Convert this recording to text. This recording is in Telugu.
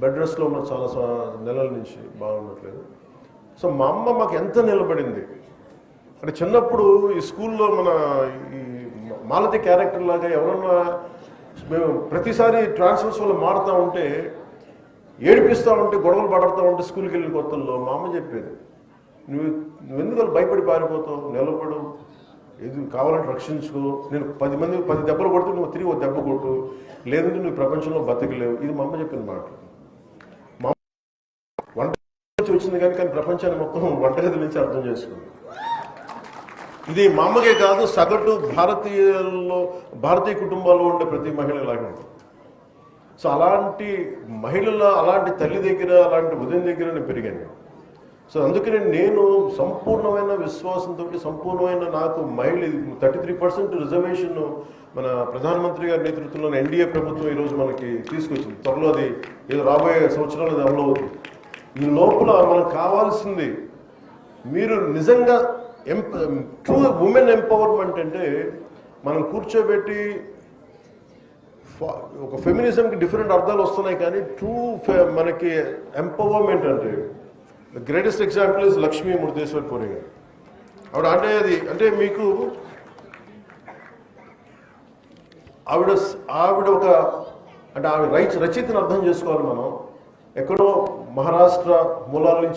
బెడ్ రెస్ట్లో ఉన్న చాలా నెలల నుంచి బాగుండట్లేదు. సో మా అమ్మ మాకు ఎంత నిలబడింది? అంటే చిన్నప్పుడు ఈ స్కూల్లో మన ఈ మాలతి క్యారెక్టర్ లాగా ఎవరన్నా మేము ప్రతిసారి ట్రాన్స్ఫర్స్ వల్ల మారుతూ ఉంటే ఏడిపిస్తూ ఉంటే గొడవలు పడతా ఉంటే స్కూల్కి వెళ్ళిన కొత్తల్లో మా అమ్మ చెప్పేది నువ్వు నువ్వు ఎందుకు భయపడి పారిపోతావు? నిలబడు ఏది కావాలంటే రక్షించుకో. నేను పది మంది పది దెబ్బలు కొడితే నువ్వు తిరిగి ఒక దెబ్బ కొట్టు. లేదంటే నువ్వు ప్రపంచంలో బతకలేవు. ఇది మా అమ్మ చెప్పిన మాట నుంచి కానీ కానీ ప్రపంచాన్ని మొత్తం వంటగది నుంచి అర్థం చేసుకుంది. ఇది మా అమ్మకే కాదు సగటు భారతీయుల్లో భారతీయ కుటుంబాల్లో ఉండే ప్రతి మహిళ ఇలాగే ఉంటుంది సో అలాంటి మహిళల అలాంటి తల్లి దగ్గర అలాంటి ఉదయం దగ్గర నేను పెరిగాను. సో అందుకని నేను సంపూర్ణమైన విశ్వాసంతో సంపూర్ణమైన నాకు మహిళ థర్టీ త్రీ పర్సెంట్ రిజర్వేషన్ మన ప్రధానమంత్రి గారి నేతృత్వంలో ఎన్డీఏ ప్రభుత్వం ఈరోజు మనకి తీసుకొచ్చింది. త్వరలో అది ఏదో రాబోయే సంవత్సరాలు అది అమలు అవుతుంది. ఈ లోపల మనకు కావాల్సింది మీరు నిజంగా ఎంప ట్రూ ఉమెన్ ఎంపవర్మెంట్ అంటే మనం కూర్చోబెట్టి ఫ- ఒక ఫెమినిజంకి డిఫరెంట్ అర్థాలు వస్తున్నాయి కానీ ట్రూ మనకి ఎంపవర్మెంట్ అంటే the greatest example is Lakshmi Murudeshwar Puri garu. ఆవిడ అంటే అది అంటే మీకు ఆవిడ ఆవిడ ఒక అంటే ఆవిడ రచితను రచయితను అర్థం చేసుకోవాలి మనం. ఎక్కడో మహారాష్ట్ర మూలాల నుంచి